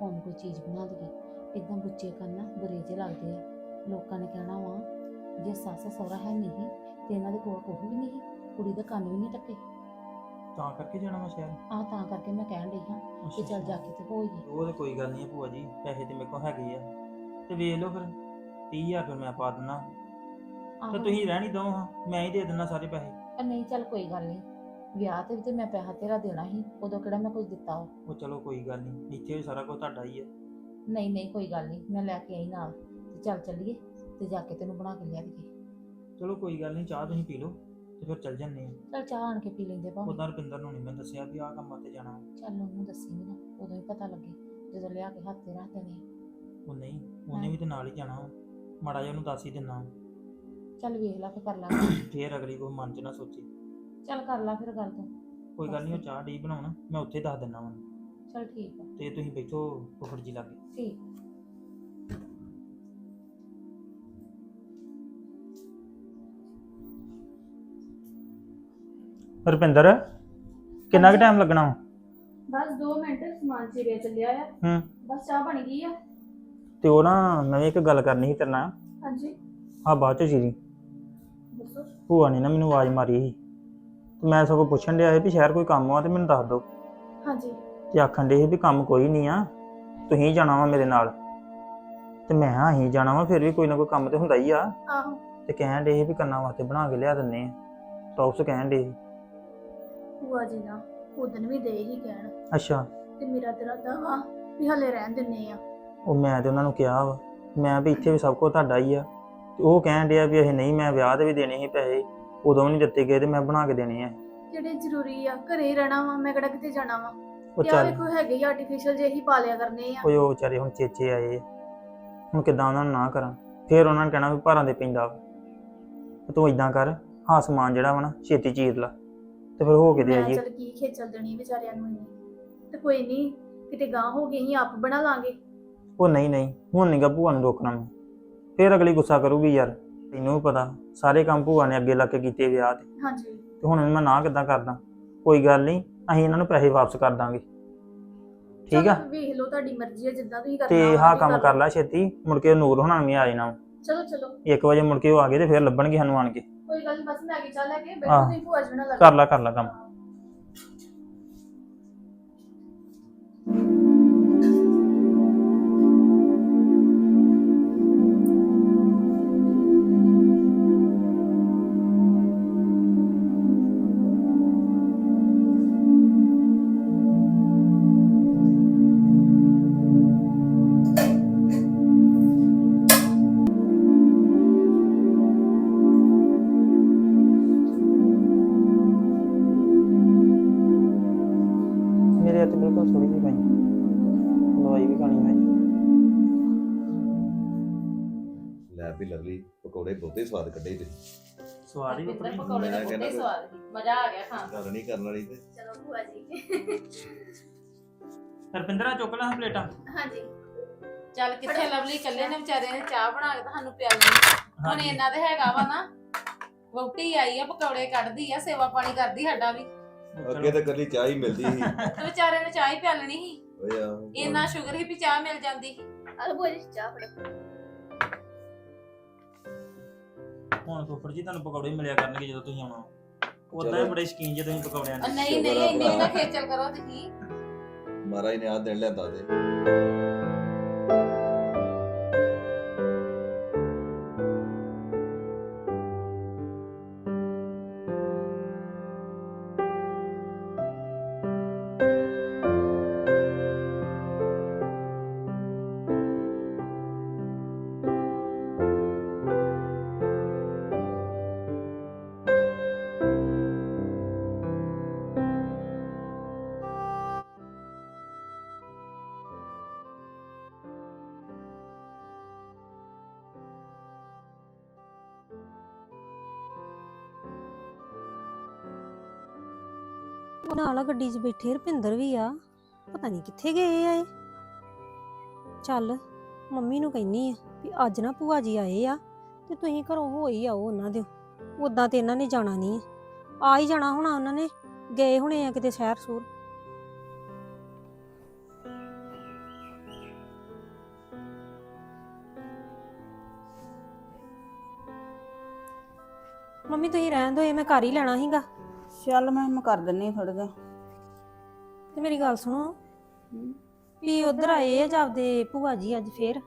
ਪਾਉਣ ਨੂੰ ਕੋਈ ਚੀਜ਼ ਬਣਾ ਦੇ ਇਦਾਂ ਬੁੱਚੇ ਕੰਨ ਨਾ ਬੁਰੇ ਜਿਹੇ ਲੱਗਦੇ ਆ। ਲੋਕਾਂ ਨੇ ਕਹਿਣਾ ਵਾ ਜੇ ਸੱਸ ਸਹੁਰਾ ਹੈ ਨਹੀਂ ਤੇ ਇਹਨਾਂ ਦੇ ਕੋਲ ਕੁਝ ਵੀ ਨਹੀਂ ਕੁੜੀ ਦੇ ਕੰਨ ਵੀ ਨਹੀਂ ਟੱਕੇ। ਤਾਂ ਕਰਕੇ ਜਾਣਾ ਮੈਂ ਸ਼ਹਿਰ? ਆਹ ਤਾਂ ਕਰਕੇ ਮੈਂ ਕਹਿਣ ਡਈ ਹਾਂ ਕਿ ਚੱਲ ਜਾ ਕੇ ਤੇ ਹੋਈਏ ਉਹ ਤੇ ਕੋਈ ਗੱਲ ਨਹੀਂ ਭੂਆ ਜੀ ਪੈਸੇ ਤੇ ਮੇਰੇ ਕੋਲ ਹੈਗੇ ਆ। ਤੇ ਵੇਖ ਲਓ ਫਿਰ 30000 ਫਿਰ ਮੈਂ ਪਾ ਦਿੰਦਾ ਤੇ। ਤੁਸੀਂ ਰਹਿਣੀ ਦੋ ਹਾਂ ਮੈਂ ਹੀ ਦੇ ਦਿੰਦਾ ਸਾਰੇ ਪੈਸੇ। ਨਹੀਂ ਚੱਲ ਕੋਈ ਗੱਲ ਨਹੀਂ। ਵਿਆਹ ਤੇ ਵੀ ਤੇ ਮੈਂ ਪੈਸਾ ਤੇਰਾ ਦੇਣਾ ਸੀ ਉਦੋਂ ਕਿਹੜਾ ਮੈਂ ਕੁਝ ਦਿੱਤਾ ਵਾ। ਉਹ ਚਲੋ ਕੋਈ ਗੱਲ ਨਹੀਂ ਇੱਥੇ ਵੀ ਸਾਰਾ ਕੁਝ ਤੁਹਾਡਾ ਹੀ ਹੈ ਨਹੀਂ ਨਹੀਂ ਕੋਈ ਗੱਲ ਨਹੀਂ ਮੈਂ ਲੈ ਕੇ ਆਈ ਨਾਲ ਤੇ ਚੱਲ ਚੱਲੀਏ ਤੇ ਜਾ ਕੇ ਤੈਨੂੰ ਬਣਾ ਕੇ ਲਿਆ ਦਈਏ ਚਲੋ ਕੋਈ ਗੱਲ ਨਹੀਂ ਚਾਹ ਤੁਸੀਂ ਪੀ ਲਓ ਤੇ ਫਿਰ ਚੱਲ ਜੰਨੇ ਆ। ਚੱਲ ਚਾਹ ਆਣ ਕੇ ਪੀ ਲੈਂਦੇ ਭਾਵੇਂ। ਉਦਾਂ ਰੁਪਿੰਦਰ ਨੂੰ ਨਹੀਂ ਮੈਂ ਦੱਸਿਆ ਵੀ ਆਹ ਕੰਮ ਤੇ ਜਾਣਾ ਚੱਲ ਉਹਨੂੰ ਦੱਸੀ ਵੀ ਨਾ ਉਦੋਂ ਹੀ ਪਤਾ ਲੱਗੇ ਜਦੋਂ ਲਿਆ ਕੇ ਹੱਥ ਤੇ ਰੱਖ ਦੇਣੇ ਉਹ ਨਹੀਂ ਉਹਨੇ ਵੀ ਤੇ ਨਾਲ ਹੀ ਜਾਣਾ ਵਾ। ਮਾੜਾ ਜਿਹਾ ਉਹਨੂੰ ਦੱਸ ਹੀ ਦਿੰਨਾ ਚੱਲ ਵੇਖ ਲੈ ਫਿਰ ਕਰ ਲਾਂਗੇ ਫੇਰ ਅਗਲੀ ਕੋਈ ਮਨ 'ਚ ਨਾ ਸੋਚੇ। ਚੱਲ ਕਰ ਲਾ ਫਿਰ ਗੱਲ ਤੂੰ। ਕੋਈ ਗੱਲ ਨਹੀਂ ਉਹ ਚਾਹ ਡੀ ਬਣਾਉਣਾ ਮੈਂ ਉੱਥੇ ਦੱਸ ਦਿੰਨਾ ਵਾ। ਚੱਲ ਠੀਕ ਆ। ਤੇ ਤੁਸੀਂ ਬੈਠੋ ਫੁੱਫੜ ਜੀ ਲਾਗੇ। ਠੀਕ। ਰੁਪਿੰਦਰ ਕਿੰਨਾ ਕੁ ਟਾਈਮ ਲੱਗਣਾ ਬਸ 2 ਮਿੰਟ ਸਮਾਨ ਚੀਰਿਆ ਚੱਲਿਆ ਆ। ਹੂੰ। ਬਸ ਚਾਹ ਬਣ ਗਈ ਆ। ਤੇ ਉਹ ਨਾ ਮੈਂ ਵੀ ਇੱਕ ਗੱਲ ਕਰਨੀ ਸੀ ਤੇਰੇ ਨਾਲ। ਹਾਂਜੀ। ਆ ਬਾਅਦ ਚ ਸੀਰੀ ਦੱਸੋ। ਭੂਆ ਨੇ ਨਾ ਮੈਨੂੰ ਆਵਾਜ਼ ਮਾਰੀ ਸੀ। ਮੈਂ ਸਗੋਂ ਪੁੱਛਣ ਡਿਆ ਸੀ ਵੀ ਸ਼ਹਿਰ ਕੋਈ ਕੰਮ ਆ ਤੇ ਮੈਨੂੰ ਦੱਸ ਦਿਓ। ਹਾਂਜੀ। ਤੇ ਆਖਣ ਡੇ ਸੀ ਵੀ ਕੰਮ ਕੋਈ ਨਹੀਂ ਆ ਤੁਸੀਂ ਜਾਣਾ ਵਾ ਮੇਰੇ ਨਾਲ। ਤੇ ਮੈਂ ਹਾਂ ਅਸੀਂ ਜਾਣਾ ਵਾ ਫਿਰ ਵੀ ਕੋਈ ਨਾ ਕੋਈ ਕੰਮ ਤੇ ਹੁੰਦਾ ਹੀ ਆ। ਆਹੋ। ਤੇ ਕਹਿਣ ਡੇ ਸੀ ਵੀ ਕੰਨਾਂ ਵਾਸਤੇ ਬਣਾ ਕੇ ਲਿਆ ਦਿੰਨੇ ਆ। ਟੌਪਸ ਕਹਿਣ ਡੇ ਸੀ। ਭੂਆ ਜੀ ਨਾ ਉਦਣ ਵੀ ਦੇ ਹੀ ਕਹਿਣ। ਅੱਛਾ। ਤੇ ਮੇਰਾ ਤੇਰਾ ਵਾ ਵੀ ਹਲੇ ਰਹਿਣ ਦਿੰਨੇ ਆ। ਉਹ ਮੈਂ ਤੇ ਉਹਨਾਂ ਨੂੰ ਕਿਹਾ ਵਾ ਮੈਂ ਵੀ ਇੱਥੇ ਵੀ ਸਭ ਕੁਝ ਤੁਹਾਡਾ ਹੀ ਆ। ਤੇ ਉਹ ਕਹਿਣ ਡਿਆ ਵੀ ਇਹ ਨਹੀਂ ਮੈਂ ਵਿਆਹ ਤੇ ਵੀ ਦੇਣੇ ਸੀ ਪੈਸੇ। ਉਦੋਂ ਨਹੀਂ ਦਿੱਤੇ ਗਏ ਤੇ ਮੈਂ ਬਣਾ ਕੇ ਦੇਣੇ ਆ। ਕਿਹੜੇ ਜ਼ਰੂਰੀ ਆ? ਘਰੇ ਹੀ ਰਹਿਣਾ ਵਾ ਮੈਂ ਕਿਹੜਾ ਕਿਤੇ ਜਾਣਾ ਵਾ? ਉਹ ਤੇ ਆ ਚੱਲ। ਵੇਖੋ ਹੈਗੇ ਹੀ ਆਰਟੀਫੀਸ਼ੀਅਲ ਹੀ ਪਾਲਿਆ ਕਰਨੇ ਆ। ਓਏ ਉਹ ਵਿਚਾਰੇ ਹੁਣ ਚੇਚੇ ਆਏ ਆ। ਹੁਣ ਕਿੱਦਾਂ ਉਹਨਾਂ ਨੂੰ ਨਾ ਕਰਾਂ। ਫੇਰ ਉਹਨਾਂ ਨੇ ਕਹਿਣਾ ਵੀ ਭਾਰਾਂ ਦੇ ਪੈਂਦਾ ਵਾ। ਤੇ ਤੂੰ ਇਦਾਂ ਕਰ ਹਾਂ ਸਮਾਨ ਜਿਹੜਾ ਵਾ ਨਾ ਛੇਤੀ ਚੀਰ ਲਾ। ਤੇ ਫਿਰ ਹੋ ਕੇ ਦੇ ਮੈਂ ਆਈਏ। ਚੱਲ ਕੀ ਖੇਚਲ ਦੇਣੀ ਵਿਚਾਰਿਆਂ ਨੂੰ ਇੰਨੀ। ਤੇ ਕੋਈ ਨਹੀਂ ਕਿਤੇ ਗਾਂ ਹੋ ਗਈ ਅਸੀਂ ਆਪ ਬਣਾ ਲਾਂਗੇ। ਉਹ ਨਹੀਂ ਨਹੀਂ। ਹੁਣ ਨੀਗਾ ਭੂਆ ਨੂੰ ਰੋਕਣਾ ਮੈਂ। ਫੇਰ ਅਗਲੀ ਗੁੱਸਾ ਕਰੂਗੀ ਯਾਰ। ਤੈਨੂੰ ਪਤਾ। ਸਾਰੇ ਕੰਮ ਭੂਆ ਨੇ ਅੱਗੇ ਲੱਗ ਕੇ ਕੀਤੇ ਵਿਆਹ ਤੇ। ਹਾਂਜੀ। ਤੇ ਹੁਣ ਮੈਂ ਨਾ ਕਿੱਦਾਂ ਕਰਦਾ। ਕੋਈ ਗੱਲ ਨਹੀਂ ਅਸੀਂ ਇਹਨਾਂ ਨੂੰ ਪੈਸੇ ਵਾਪਸ ਕਰ ਦਾਂਗੇ। ਠੀਕ ਆ? ਚਲੋ ਵੇਖ ਲਓ ਤੁਹਾਡੀ ਮਰਜ਼ੀ ਹੈ ਜਿੱਦਾਂ ਤੁਸੀਂ ਕਰਨਾ ਤੇ ਹਾਂ ਕੰਮ। ਕਰ ਲੈ ਛੇਤੀ ਮੁੜ ਕੇ ਨੂਰ ਹੋਣਾ ਵੀ ਆ ਜਾਣਾ ਚਲੋ ਚਲੋ। 1 ਵਜੇ ਮੁੜ ਕੇ ਉਹ ਆ ਗਏ ਤੇ ਫਿਰ ਲੱਭਣਗੇ ਸਾਨੂੰ ਆਣ ਕੇ। ਕੋਈ ਗੱਲ ਨੀ ਬਸ ਮੈਂ ਅੱਗੇ ਚੱਲ ਲੈ ਕੇ। ਬੈਠੋ ਤੁਸੀਂ ਭੂਆ ਜੀ ਨਾਲ ਲੱਗ ਕਰ ਲੈ ਕਰ ਲੈ ਕੰਮ। ਮੇਰੇ ਹੱਥ ਬਿਲਕੁਲ ਥੋੜੀ ਜਿਹੀ ਪਾਈ ਦਵਾਈ ਵੀ ਖਾਣੀ ਮੈਂ ਲੈ ਵੀ ਲਵਲੀ ਪਕੌੜੇ ਬਹੁਤੇ ਸਵਾਦ ਕੱਢੇ ਤੇ ਸਵਾਦ ਹੀ ਪਕੌੜੇ ਮੈਂ ਦਾ ਕਹਿੰਦਾ ਬਹੁਤੇ ਸਵਾਦ ਸੀ। ਮਜ਼ਾ ਆ ਗਿਆ ਖਾਣ ਦਾ। ਗੱਲ ਨਹੀਂ ਕਰਨ ਵਾਲੀ ਤੇ। ਚਲੋ ਭੂਆ ਜੀ। ਰਪਿੰਦਰਾ ਚੁੱਕ ਲਾਂ ਪਲੇਟਾਂ। ਹਾਂਜੀ। ਚੱਲ ਕਿੱਥੇ ਲਵਲੀ ਇਕੱਲੇ ਨੇ ਵਿਚਾਰੇ ਨੇ ਚਾਹ ਬਣਾ ਕੇ ਤੁਹਾਨੂੰ ਪਿਆਲੀ ਹੁਣ ਇਹਨਾਂ ਦੇ ਹੈਗਾ ਵਾ ਨਾ ਵਹੁਟੀ ਆਈ ਆ ਪਕੌੜੇ ਕੱਢਦੀ ਆ ਸੇਵਾ ਪਾਣੀ ਕਰਦੀ ਸਾਡਾ ਵੀ। ਅੱਗੇ ਤਾਂ ਕੱਲੀ ਚਾਹ ਹੀ ਮਿਲਦੀ ਸੀ। ਤੇ (laughs) ਵਿਚਾਰੇ ਨੇ ਚਾਹ ਹੀ ਪਿਆਲਣੀ ਸੀ। ਓਏ ਆ ਇੰਨਾ ਸ਼ੁਗਰ ਸੀ ਵੀ ਚਾਹ ਮਿਲ ਜਾਂਦੀ ਸੀ। ਜੀ ਚਾਹ ਫੜੋ। ਹੁਣ ਫੁੱਫੜ ਜੀ ਤੁਹਾਨੂੰ ਪਕੌੜੇ ਮਿਲਿਆ ਕਰਨਗੇ ਜਦੋਂ ਤੁਸੀਂ ਆਉਣਾ। ਉਦਾਂ ਚਲੋ। ਹੀ ਬੜੇ ਸ਼ਕੀਨ ਜੇ ਤੁਸੀਂ ਪਕੌੜਿਆਂ ਦੇ। ਨਹੀਂ ਸ਼ੁਗਰ ਨਹੀਂ ਆ ਇੰਨੀ ਵੀ ਨਾ ਭਰਾ। ਖੇਚਲ ਕਰੋ ਤੁਸੀਂ। ਮਹਾਰਾਜ ਨੇ ਆ ਦਿਨ ਲਿਆਂਦਾ ਤੇ। ਨਾਲ ਆ ਗੱਡੀ 'ਚ ਬੈਠੇ, ਰਪਿੰਦਰ ਵੀ ਆ। ਪਤਾ ਨਹੀਂ ਕਿੱਥੇ ਗਏ ਆ ਇਹ। ਚੱਲ, ਮੰਮੀ ਨੂੰ ਕਹਿੰਨੀ ਆ ਵੀ ਅੱਜ ਨਾ ਭੂਆ ਜੀ ਆਏ ਆ ਤੇ ਤੁਸੀਂ ਘਰੋਂ ਹੋ ਹੀ ਆਓ ਉਹਨਾਂ ਦੇ ਉਦਾਂ ਤੇ ਇਹਨਾਂ ਨੇ ਜਾਣਾ ਨਹੀਂ ਆ। ਆ ਹੀ ਜਾਣਾ ਹੋਣਾ ਉਹਨਾਂ ਨੇ। ਗਏ ਹੋਣੇ ਆ ਕਿਤੇ ਸ਼ਹਿਰ ਸੂਰ। ਮੰਮੀ, ਤੁਸੀਂ ਰਹਿਣ ਦਿਓ, ਇਹ ਮੈਂ ਕਰ ਹੀ ਲੈਣਾ ਸੀਗਾ। ਚੱਲ ਮੈਂ ਮੈਂ ਕਰ ਦਿੰਨੀ ਥੋੜਾ ਜਿਹਾ। ਤੇ ਮੇਰੀ ਗੱਲ ਸੁਣੋ। ਵੀ ਉਧਰ ਆਏ ਆ ਜਾਂਦੇ ਭੂਆ ਜੀ ਅੱਜ ਫੇਰ?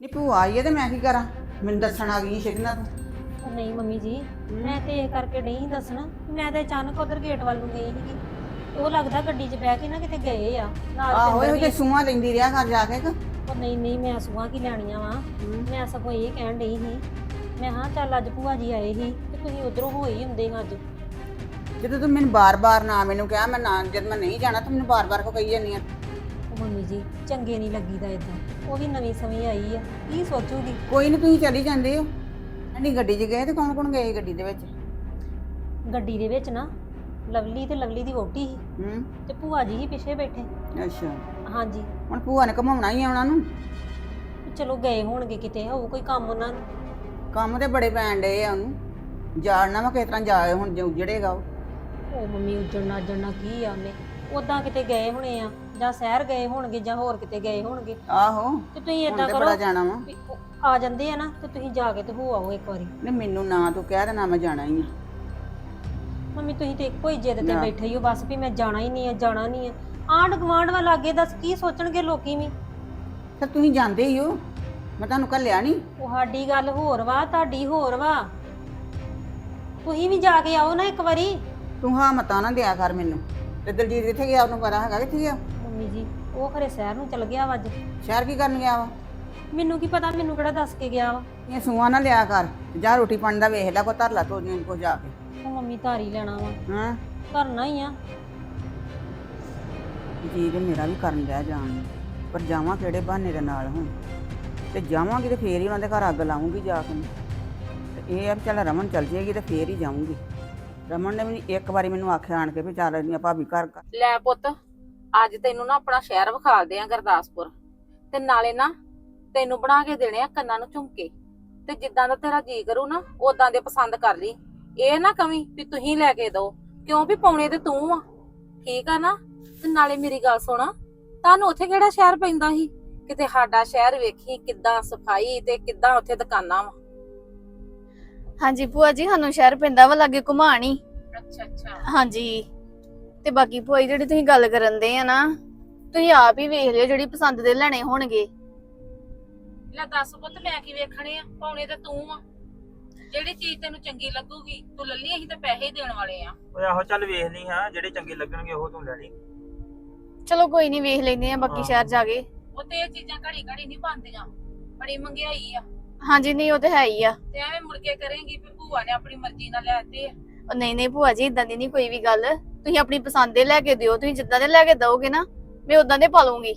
ਨੀ ਭੂਆ ਆਈ ਹੈ ਤੇ ਮੈਂ ਕੀ ਕਰਾਂ? ਮੈਨੂੰ ਦੱਸਣ ਆ ਗਈ ਸ਼ਿਕਨਾ ਤੂੰ। ਉਹ ਨਹੀਂ ਮੰਮੀ ਜੀ ਮੈਂ ਤੇ ਇਹ ਕਰਕੇ ਨਹੀਂ ਦੱਸਣਾ। ਮੈਂ ਤੇ ਅਚਾਨਕ ਉਧਰ ਗੇਟ ਵੱਲ ਨੂੰ ਗਈ ਸੀਗੀ। ਤੇ ਉਹ ਲੱਗਦਾ ਗੱਡੀ 'ਚ ਬਹਿ ਕੇ ਨਾ ਕਿਤੇ ਗਏ ਆ। ਨਾਲ ਆਹੋ ਇਹੋ ਜਿਹੇ ਸੂਆਂ ਲੈਂਦੀ ਰਿਹਾ ਘਰ ਜਾ ਕੇ ਕਿ ਉਹ ਨਹੀਂ ਨਹੀਂ ਮੈਂ ਸੁਆ ਕੀ ਲੈਣੀਆਂ ਵਾ? ਮੈਂ ਸਗੋਂ ਇਹ ਕਹਿਣ ਡਈ ਸੀ। ਮੈਂ ਹਾਂ ਚੱਲ ਅੱਜ ਭੂਆ ਜੀ ਆਏ ਸੀ ਤੇ ਤੁਸੀਂ ਉਧਰੋਂ ਹੋ ਹੀ ਹੁੰਦੇ ਅੱਜ। ਜਦੋਂ ਤੂੰ ਮੈਨੂੰ ਬਾਰ-ਬਾਰ ਨਾ ਮੈਨੂੰ ਕਿਹਾ ਮੈਂ ਨਾ ਜਦ ਮੈਂ ਨਹੀਂ ਜਾਣਾ ਤੂੰ ਮੈਨੂੰ ਬਾਰ-ਬਾਰ ਕੋ ਕਹੀ ਜਾਂਦੀ ਆ? ਉਹ ਮੰਮੀ ਜੀ ਚੰਗੇ ਨਹੀਂ ਲੱਗੀਦਾ ਇਦਾਂ ਉਹ ਵੀ ਨਵੀਂ ਸਮੇਂ ਆਈ ਆ। ਕੀ ਸੋਚੂਗੀ? ਕੋਈ ਨਹੀਂ ਤੁਸੀਂ ਚਲੀ ਜਾਂਦੇ ਹੋ। ਨਹੀਂ ਗੱਡੀ 'ਚ ਗਏ ਤੇ ਕੌਣ ਕੌਣ ਗਏ ਗੱਡੀ ਦੇ ਵਿੱਚ? ਗੱਡੀ ਦੇ ਵਿੱਚ ਨਾ ਲਵਲੀ ਤੇ ਲਵਲੀ ਦੀ ਵੋਟੀ ਸੀ। ਹੂੰ। ਤੇ ਭੂਆ ਜੀ ਹੀ ਪਿੱਛੇ ਬੈਠੇ। ਅੱਛਾ। ਹਾਂਜੀ। ਹੁਣ ਭੂਆ ਨੇ ਘਮਾਉਣਾ ਹੀ ਆ ਉਹਨਾਂ ਨੂੰ? ਚਲੋ ਗਏ ਹੋਣਗੇ ਕਿਤੇ ਹੋਊ ਕੋਈ ਕੰਮ ਉਹਨਾਂ ਨੂੰ। ਕੰਮ ਤੇ ਬੜੇ ਪੈਣ ਡਏ ਆ ਉਹਨੂੰ। ਜਾਣਨਾ ਵਾ ਕਿਸ ਤਰ੍ਹਾਂ ਜਾਏ ਹੁਣ ਜੇ ਉਜੜੇਗਾ ਉਹ। ਉਹ ਮੰਮੀ ਉੱਜੜਨਾ ਅੱਜੜਨਾ ਕੀ ਆ ਉਹਨੇ? ਉਦਾਂ ਕਿਤੇ ਗਏ ਹੋਣੇ ਆ ਜਾਂ ਸ਼ਹਿਰ ਗਏ ਹੋਣਗੇ ਜਾਂ ਹੋਰ ਕਿਤੇ ਗਏ ਹੋਣਗੇ। ਆਹੋ ਤੇ ਤੁਸੀਂ ਹੁਣ ਏਦਾਂ ਤੇ ਕਰੋ ਬੜਾ ਜਾਣਾ ਵਾ। ਵੀ ਉਹ ਆ ਜਾਂਦੇ ਆ ਨਾ ਤੇ ਤੁਸੀਂ ਜਾ ਕੇ ਤੇ ਹੋ ਆਓ ਇੱਕ ਵਾਰੀ। ਨਹੀਂ ਮੈਨੂੰ ਨਾ ਤੂੰ ਕਹਿ ਦੇ ਨਾ ਮੈਂ ਜਾਣਾ ਹੀ ਆ। ਮੰਮੀ ਤੁਸੀਂ ਤੇ ਇੱਕੋ ਹੀ ਜਿੱਦ ਤੇ ਨਾ। ਬੈਠੇ ਹੀ ਹੋ ਬਸ ਵੀ ਮੈਂ ਜਾਣਾ ਹੀ ਨਹੀਂ ਆ ਜਾਣਾ ਨਹੀਂ ਆ। ਆਂਢ ਗੁਆਂਢ ਵਾਲ ਲਾਗੇ ਦੱਸ ਕੀ ਸੋਚਣਗੇ ਲੋਕੀ ਵੀ? ਫਿਰ ਤੁਸੀਂ ਜਾਂਦੇ ਹੀ ਹੋ ਮੈਂ ਤੁਹਾਨੂੰ ਘੱਲਿਆ ਨਹੀਂ। ਉਹ ਸਾਡੀ ਗੱਲ ਹੋਰ ਵਾ ਤੁਹਾਡੀ ਹੋਰ ਵਾ। ਤੁਸੀਂ ਵੀ ਜਾ ਕੇ ਆਓ ਨਾ ਇੱਕ ਵਾਰੀ। ਤੂੰ ਹਾਂ ਮਤਾਂ ਨਾ ਦਿਆ ਕਰ ਮੈਨੂੰ। ਤੇ ਦਲਜੀਤ ਕਿੱਥੇ ਗਿਆ? ਉਹਨੂੰ ਪਤਾ ਹੈਗਾ ਕਿੱਥੇ ਗਿਆ? ਮੰਮੀ ਜੀ ਉਹ ਖਰੇ ਸ਼ਹਿਰ ਨੂੰ ਚਲ ਗਿਆ ਵਾ ਅੱਜ। ਸ਼ਹਿਰ ਕੀ ਕਰਨ ਗਿਆ ਵਾ? ਮੈਨੂੰ ਕੀ ਪਤਾ ਮੈਨੂੰ ਕਿਹੜਾ ਦੱਸ ਕੇ ਗਿਆ ਵਾ। ਇਹ ਸੂਆਂ ਨਾ ਲਿਆ ਕਰ ਜਾ ਰੋਟੀ ਪਾਣੀ ਦਾ ਵੇਖ ਲੈ ਕੋ ਧਰ ਲਾ ਤੋ ਜੀ ਕੋ ਜਾ ਕੇ। ਉਹ ਮੰਮੀ ਧਾਰੀ ਲੈਣਾ ਵਾ। ਹਾਂ? ਕਰਨਾ ਹੀ ਆ। ਜੀ ਤੇ ਮੇਰਾ ਵੀ ਕਰਨ ਲਿਆ ਜਾਣ ਨੂੰ। ਪਰ ਜਾਵਾਂ ਕਿਹੜੇ ਬਹਾਨੇ ਦੇ ਨਾਲ ਹੁਣ? ਤੇ ਜਾਵਾਂਗੀ ਤੇ ਫੇਰ ਹੀ ਉਹਨਾਂ ਦੇ ਘਰ ਅੱਗ ਲਾਉਂਗੀ ਜਾ ਕੇ। ਤੇ ਇਹ ਆ ਵੀ ਚੱਲ ਰਮਨ ਚੱਲ ਜਾਏਗੀ ਤੇ ਫੇਰ ਹੀ ਜਾਊਂਗੀ। ਰਮਨ ਨੇ ਵੀ ਇੱਕ ਵਾਰੀ ਮੈਨੂੰ ਆਖਿਆ ਆਣ ਕੇ ਵੀ ਚੱਲ ਇਹਦੀਆਂ ਭਾਬੀ ਘਰ ਘਰ ਲੈ ਪੁੱਤ, ਅੱਜ ਤੈਨੂੰ ਨਾ ਆਪਣਾ ਸ਼ਹਿਰ ਵਿਖਾਲਦੇ ਆ ਗੁਰਦਾਸਪੁਰ। ਤੇ ਨਾਲੇ ਨਾ ਤੈਨੂੰ ਬਣਾ ਕੇ ਦੇਣੇ ਆ ਕੰਨਾਂ ਨੂੰ ਝੁਮਕੇ। ਤੇ ਜਿੱਦਾਂ ਦਾ ਤੇਰਾ ਜੀ ਕਰੂ ਨਾ ਉਦਾਂ ਦੇ ਪਸੰਦ ਕਰ ਲਈ। ਇਹ ਨਾ ਕਵੀ ਵੀ ਤੁਸੀਂ ਲੈ ਕੇ ਦੋ ਕਿਉਂ ਵੀ ਪਾਉਣੇ ਤੇ ਤੂੰ ਆ। ਠੀਕ ਆ ਨਾ? ਤੇ ਨਾਲੇ ਮੇਰੀ ਗੱਲ ਸੁਣ, ਤੁਹਾਨੂੰ ਉੱਥੇ ਕਿਹੜਾ ਸ਼ਹਿਰ ਪੈਂਦਾ ਸੀ? ਕਿਤੇ ਸਾਡਾ ਸ਼ਹਿਰ ਵੇਖੀ ਕਿੱਦਾਂ ਸਫ਼ਾਈ ਤੇ ਕਿੱਦਾਂ ਉੱਥੇ ਦੁਕਾਨਾਂ ਵਾ। ਹਾਂਜੀ ਭੂਆ ਜੀ ਸਾਨੂੰ ਸ਼ਹਿਰ ਪੈਂਦਾ ਵਾ ਲਾਗੇ ਘੁਮਾਣੀ। ਅੱਛਾ ਅੱਛਾ। ਹਾਂਜੀ। ਤੇ ਬਾਕੀ ਭੂਆ ਜੀ ਜਿਹੜੀ ਤੁਸੀਂ ਗੱਲ ਕਰਨ ਦੇ ਆ ਨਾ ਤੁਸੀਂ ਆਪ ਹੀ ਵੇਖ ਲਿਓ ਜਿਹੜੀ ਪਸੰਦ ਦੇ ਲੈਣੇ ਹੋਣਗੇ। ਲੈ ਦੱਸ ਪੁੱਤ ਮੈਂ ਕੀ ਵੇਖਣੇ ਆ? ਪਾਉਣੇ ਤੇ ਤੂੰ ਆ। ਜਿਹੜੀ ਚੀਜ਼ ਤੈਨੂੰ ਚੰਗੀ ਲੱਗੂਗੀ ਤੂੰ ਲੱਲੀ ਅਸੀਂ ਤਾਂ ਪੈਸੇ ਹੀ ਦੇਣ ਵਾਲੇ ਆ। ਓਏ ਆਹੋ ਚੱਲ ਵੇਖ ਲਈ ਹਾਂ ਜਿਹੜੇ ਚੰਗੇ ਲੱਗਣਗੇ ਉਹ ਤੂੰ ਲੈ ਲਈ। ਚਲੋ ਕੋਈ ਨਹੀਂ ਵੇਖ ਲੈਂਦੇ ਆ ਬਾਕੀ ਹਾਂ। ਸ਼ਹਿਰ ਜਾ ਕੇ। ਉਹ ਤੇ ਇਹ ਚੀਜ਼ਾਂ ਘੜੀ ਘੜੀ ਨਹੀਂ ਪਾਉਂਦੀਆਂ ਬੜੀ ਮਹਿੰਗਾਈ ਆ। ਹਾਂਜੀ ਨਹੀਂ ਉਹ ਤੇ ਹੈ ਹੀ ਆ। ਤੇ ਐਵੇਂ ਮੁੜ ਕੇ ਕਰੇਂਗੀ ਵੀ ਭੂਆ ਨੇ ਆਪਣੀ ਮਰਜ਼ੀ ਨਾਲ ਲੈਤੇ ਉਹ ਨਹੀਂ ਨਹੀਂ ਭੂਆ ਜੀ ਇਦਾਂ ਦੀ ਨਹੀਂ ਕੋਈ ਵੀ ਗੱਲ। ਤੁਸੀਂ ਆਪਣੀ ਪਸੰਦ ਦੇ ਲੈ ਕੇ ਦਿਓ ਤੁਸੀਂ ਜਿੱਦਾਂ ਦੇ ਲੈ ਕੇ ਦਓਗੇ ਨਾ ਮੈਂ ਉਦਾਂ ਦੇ ਪਾ ਲੂੰਗੀ